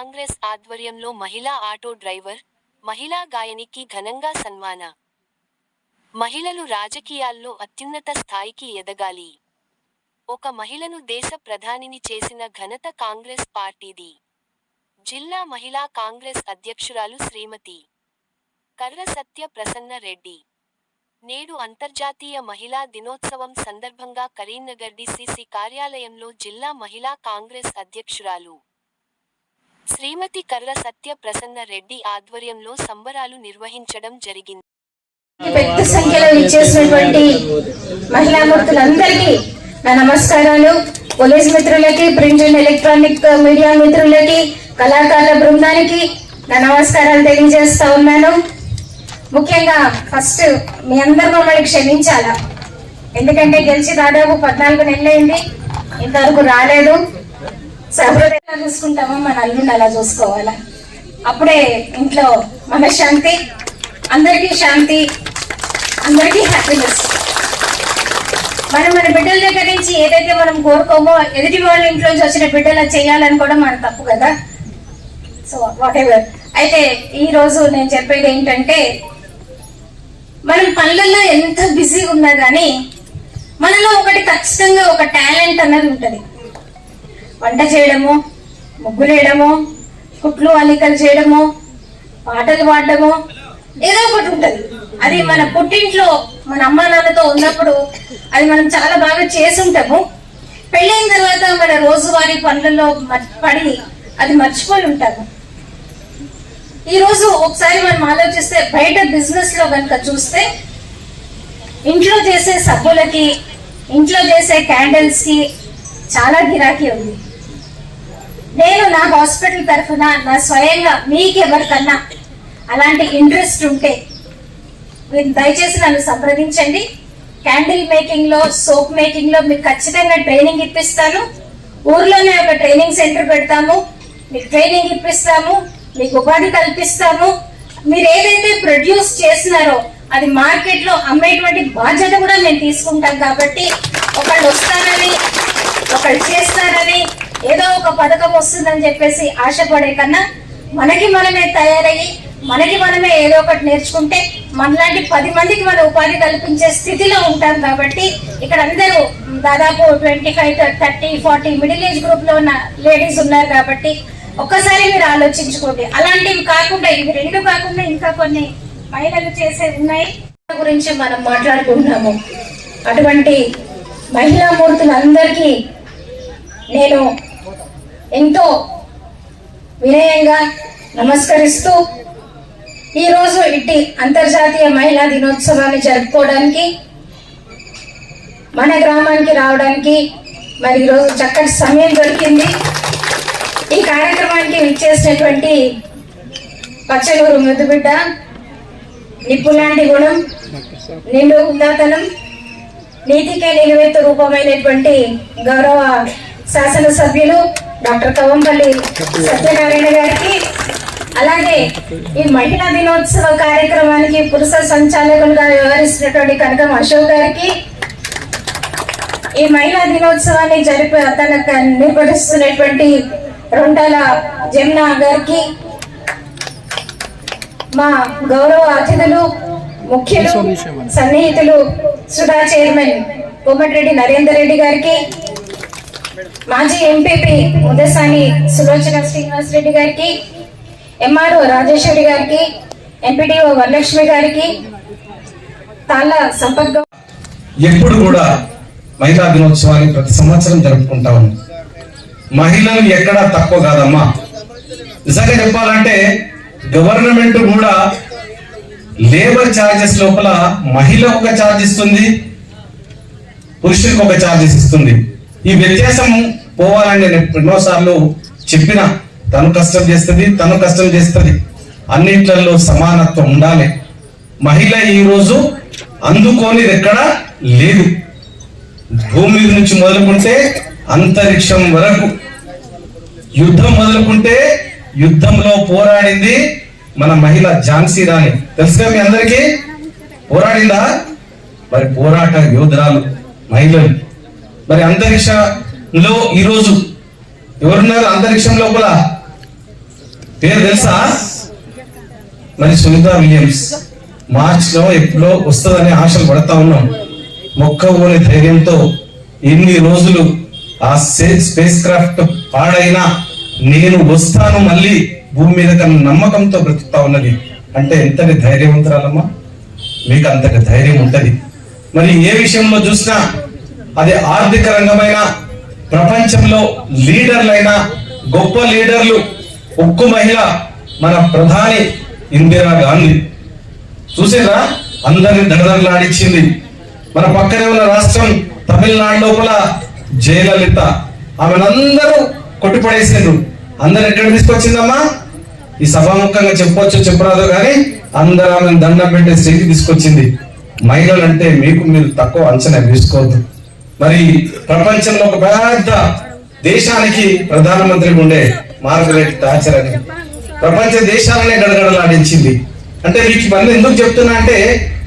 కాంగ్రెస్ ఆధ్వర్యంలో మహిళా auto driver మహిళా గాయనికి ఘనంగా సన్మాన. మహిళలు రాజకీయాల్లో అత్యున్నత స్థాయికి ఎదగాలి. ఒక మహిళను దేశ ప్రధానిని చేసిన ఘనత కాంగ్రెస్ పార్టీది. జిల్లా మహిళా కాంగ్రెస్ అధ్యక్షురాలు శ్రీమతి కర్ర సత్య ప్రసన్న రెడ్డి. నేడు అంతర్జాతీయ మహిళా దినోత్సవం సందర్భంగా కరీంనగర్ డిసిసి కార్యాలయంలో జిల్లా మహిళా కాంగ్రెస్ అధ్యక్షురాలు శ్రీమతి కర్ర సత్య ప్రసన్న రెడ్డి ఆధ్వర్యంలో సంబరాలు నిర్వహించడం జరిగింది. పెద్ద సంఖ్యలో ఇచ్చేసినటువంటి మహిళా మూర్తులందరికీ నా నమస్కారాలు. పోలీస్ మిత్రులకి ప్రింట్ అండ్ ఎలక్ట్రానిక్ మీడియా మిత్రులకి కళాకారుల బృందానికి నా నమస్కారాలు తెలియజేస్తా ఉన్నాను. ముఖ్యంగా ఫస్ట్ మీ అందరు మమ్మల్ని క్షమించాలా? ఎందుకంటే గెలిచి దాదాపు పద్నాలుగు నెలలైంది. ఇంతవరకు రాలేదు. సహృదయంగా చూసుకుంటామో? మన అల్లుండి అలా చూసుకోవాలా? అప్పుడే ఇంట్లో మన శాంతి అందరికీ శాంతి అందరికీ హ్యాపీనెస్ మనం మన బిడ్డల దగ్గర నుంచి ఏదైతే మనం కోరుకోమో ఎదుటి వాళ్ళ ఇంట్లో నుంచి వచ్చిన బిడ్డలు చేయాలని కూడా మన తప్పు కదా? సో వాట్ ఎవర్ అయితే ఈ రోజు నేను చెప్పేది ఏంటంటే మనం పనులలో ఎంత బిజీ ఉన్నా కానీ మనలో ఒకటి ఖచ్చితంగా ఒక టాలెంట్ అన్నది ఉంటుంది. వంట చేయడము ముగ్గులేయడము కుట్లు అల్లికలు చేయడము పాటలు పాడడము ఏదో ఒకటి ఉంటది. అది మన పుట్టింట్లో మన అమ్మా నాన్నతో ఉన్నప్పుడు అది మనం చాలా బాగా చేసుంటాము. పెళ్ళైన తర్వాత మన రోజువారీ పనులలో పడి అది మర్చిపోయి ఉంటాము. ఈరోజు ఒకసారి మనం ఆలోచిస్తే బయట బిజినెస్లో కనుక చూస్తే ఇంట్లో చేసే సబ్బులకి ఇంట్లో చేసే క్యాండిల్స్కి చాలా గిరాకీ ఉంది. నేను నా హాస్పిటల్ తరఫున నా స్వయంగా మీకెవరికన్నా అలాంటి ఇంట్రెస్ట్ ఉంటే మీరు దయచేసి నన్ను సంప్రదించండి. క్యాండిల్ మేకింగ్లో సోప్ మేకింగ్లో మీకు ఖచ్చితంగా ట్రైనింగ్ ఇప్పిస్తాను. ఊర్లోనే ఒక ట్రైనింగ్ సెంటర్ పెడతాము. మీకు ట్రైనింగ్ ఇప్పిస్తాము. మీకు ఉపాధి కల్పిస్తాము. మీరు ఏదైతే ప్రొడ్యూస్ చేస్తున్నారో అది మార్కెట్లో అమ్మేటువంటి బాధ్యత కూడా నేను తీసుకుంటాను కాబట్టి ఒకళ్ళు వస్తారని ఒకళ్ళు చేస్తారని ఏదో ఒక పథకం వస్తుందని చెప్పేసి ఆశపడే కన్నా మనకి మనమే తయారయ్యి మనకి మనమే ఏదో ఒకటి నేర్చుకుంటే మనలాంటి పది మందికి మన ఉపాధి కల్పించే స్థితిలో ఉంటాం కాబట్టి ఇక్కడ అందరూ దాదాపు twenty five thirty forty middle age గ్రూప్లో ఉన్న లేడీస్ ఉన్నారు కాబట్టి ఒక్కసారి మీరు ఆలోచించుకోండి. అలాంటివి కాకుండా ఇవి రెండు కాకుండా ఇంకా కొన్ని మహిళలు చేసే ఉన్నాయి. గురించి మనం మాట్లాడుకుంటున్నాము. అటువంటి మహిళా మూర్తులందరికీ నేను ఎంతో వినయంగా నమస్కరిస్తూ ఈరోజు ఇట్టి అంతర్జాతీయ మహిళా దినోత్సవాన్ని జరుపుకోవడానికి మన గ్రామానికి రావడానికి మరి ఈరోజు చక్కటి సమయం దొరికింది. ఈ కార్యక్రమానికి విచ్చేసినటువంటి పచ్చలూరు మృదుబిడ్డ నిప్పులాంటి గుణం నిండు ఉందాతనం నీతికే నిలువెత్తు రూపమైనటువంటి గౌరవ శాసనసభ్యులు డాక్టర్ కవంపల్లి సత్యనారాయణ గారికి అలాగే ఈ మహిళా దినోత్సవ కార్యక్రమానికి పురుష సంచాలకులుగా వ్యవహరిస్తున్నటువంటి కనకం అశోక్ గారికి ఈ మహిళా దినోత్సవాన్ని జరిపి తన నిర్వహిస్తున్నటువంటి రొంటాల జమున గారికి మా గౌరవ అతిథులు ముఖ్యులు సన్నిహితులు సుధా చైర్మన్ కోమటిరెడ్డి నరేందర్ రెడ్డి గారికి మాజీ ఎంపీపీ ముదసాని సులోచన శ్రీనివాస్ రెడ్డి గారికి ఎంఆర్ఓ రాజేశ్వరి గారికి ఎంపీడీఓ వరలక్ష్మి గారికి తాళ్ళ సంపత్ ఎప్పుడు కూడా మహిళా దినోత్సవాన్ని ప్రతి సంవత్సరం జరుపుకుంటా ఉన్నాం. మహిళలు ఎక్కడా తక్కువ కాదమ్మా. నిజంగా చెప్పాలంటే గవర్నమెంట్ కూడా లేబర్ ఛార్జెస్ లోపల మహిళ ఒక ఛార్జ్ ఇస్తుంది పురుషులకు ఒక ఛార్జెస్ ఇస్తుంది. ఈ వ్యత్యాసం పోవాలని నేను ఎన్నోసార్లు చెప్పిన తను కష్టం చేస్తుంది తను కష్టం చేస్తుంది. అన్నిట్లలో సమానత్వం ఉండాలి. మహిళ ఈ రోజు అందుకోనిది ఎక్కడ లేదు. భూమి నుంచి మొదలుకుంటే అంతరిక్షం వరకు. యుద్ధం మొదలుకుంటే యుద్ధంలో పోరాడింది మన మహిళ ఝాన్సీ రాణి. తెలుసుగా మీ అందరికీ? పోరాడిందా? మరి పోరాట యోధురాలు మహిళలు. మరి అంతరిక్ష లో ఈరోజు ఎవరున్నారు అంతరిక్షం లోపల? పేరు తెలుసా? మరి సునీత విలియమ్స్. మార్చ్లో ఎప్పుడో వస్తుందనే ఆశలు పడతా ఉన్నాం. మొక్కవోని ధైర్యంతో ఎన్ని రోజులు ఆ స్పేస్ క్రాఫ్ట్ పాడైనా నేను వస్తాను మళ్ళీ భూమి మీద కన్నా నమ్మకంతో బ్రతుకుతా ఉన్నది. అంటే ఎంతటి ధైర్యవంతురాలమ్మా మీకు అంతటి ధైర్యం ఉంటది. మరి ఏ విషయంలో చూసినా అది ఆర్థిక రంగమైన ప్రపంచంలో లీడర్లైన గొప్ప లీడర్లు ఉక్కు మహిళ మన ప్రధాని ఇందిరా గాంధీ. చూసారా అందరిని దడదడలాడించింది. మన పక్కనే ఉన్న రాష్ట్రం తమిళనాడు లోపల జయలలిత. ఆమెనందరూ కొట్టిపడేసారు అందరు ఎక్కడ తీసుకొచ్చిందమ్మా? ఈ సభాముఖంగా చెప్పొచ్చు చెప్పరాదు కానీ అందరూ ఆమెను దండం పెట్టే స్థితికి తీసుకొచ్చింది. మహిళలు అంటే మీకు మీరు తక్కువ అంచనా వేసుకోవద్దు. మరి ప్రపంచంలో ఒక పెద్ద దేశానికి ప్రధానమంత్రి ఉండే మార్గరెట్ థాచర్ అని. ప్రపంచ దేశాలనే గడగడలాడించింది. అంటే మీకు ఇవన్నీ ఎందుకు చెప్తున్నా అంటే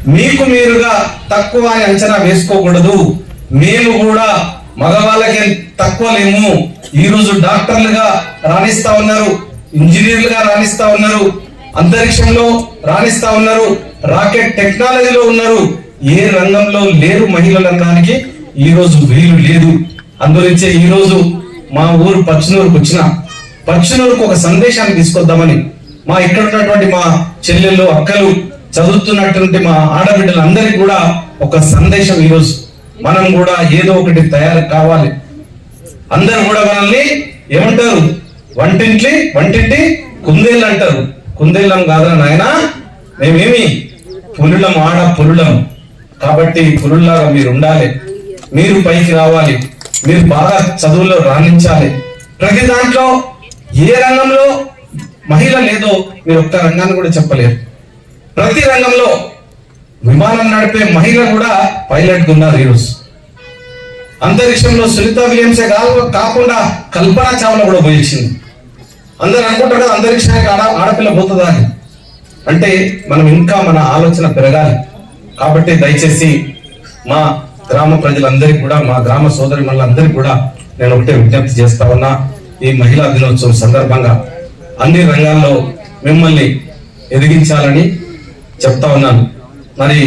మీకు మీరుగా తక్కువ అని అంచనా వేసుకోకూడదు. మేము కూడా మగవాళ్ళకి తక్కువ లేము. ఈ రోజు డాక్టర్లుగా రాణిస్తా ఉన్నారు ఇంజనీర్లుగా రాణిస్తా ఉన్నారు అంతరిక్షంలో రాణిస్తా ఉన్నారు రాకెట్ టెక్నాలజీలో ఉన్నారు. ఏ రంగంలో లేరు మహిళలు అనడానికి ఈ రోజు వీలు లేదు. అందులోంచే ఈ రోజు మా ఊరు పచ్చనూరుకు వచ్చిన పచ్చనూరుకు ఒక సందేశాన్ని తీసుకొద్దామని మా ఇక్కడ ఉన్నటువంటి మా చెల్లెళ్ళు అక్కలు చదువుతున్నటువంటి మా ఆడబిడ్డలందరికీ కూడా ఒక సందేశం ఈరోజు మనం కూడా ఏదో ఒకటి తయారు కావాలి. అందరూ కూడా మనల్ని ఏమంటారు? వంటింటి వంటింటి కుందేళ్ళు అంటారు. కుందేళ్ళం కాదురా నాయన మేమేమి పులులం ఆడ పులులం. కాబట్టి పులుల్లాగా మీరు ఉండాలి. మీరు పైకి రావాలి. మీరు బాగా చదువులో రాణించాలి. ప్రతి దాంట్లో ఏ రంగంలో మహిళ లేదో మీరు ఒక్క రంగాన్ని కూడా చెప్పలేరు. ప్రతి రంగంలో విమానం నడిపే మహిళ కూడా పైలట్ ఉన్నారు ఈరోజు. అంతరిక్షంలో సునీత విలియమ్సే కాదు కాకుండా కల్పన చావ్లా కూడా పోయించింది అందరు అనుకుంటారు కదా అంతరిక్షానికి ఆడ ఆడపిల్ల పోతుందా అని. అంటే మనం ఇంకా మన ఆలోచన పెరగాలి. కాబట్టి దయచేసి మా గ్రామ ప్రజలందరికీ కూడా మా గ్రామ సోదరి మనందరికీ కూడా నేను ఒకటే విజ్ఞప్తి చేస్తా ఉన్నా. ఈ మహిళా దినోత్సవం సందర్భంగా అన్ని రంగాల్లో మిమ్మల్ని ఎదిగించాలని చెప్తా ఉన్నాను. మరి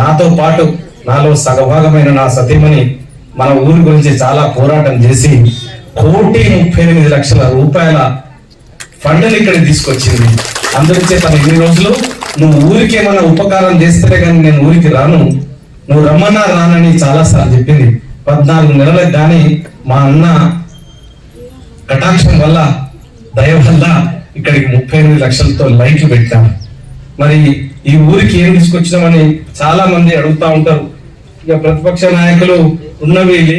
నాతో పాటు నాలో సగభాగమైన నా సతీమణి మన ఊరి గురించి చాలా పోరాటం చేసి కోటి ముప్పై ఎనిమిది లక్షల రూపాయల ఫండ్ని ఇక్కడ తీసుకొచ్చింది. అందుకే చేత ఇన్ని రోజులు నువ్వు ఊరికి ఏమైనా ఉపకారం చేస్తే కానీ నేను ఊరికి రాను. నువ్వు రమ్మన్నా రానని చాలా సార్లు చెప్పింది. పద్నాలుగు నెలలకు కానీ మా అన్న కటాక్షం వల్ల దయ వల్ల ఇక్కడికి ముప్పై ఎనిమిది లక్షలతో లైట్లు పెట్టాం మరి ఈ ఊరికి ఏం తీసుకొచ్చినామని చాలా మంది అడుగుతా ఉంటారు. ఇక ప్రతిపక్ష నాయకులు ఉన్నవి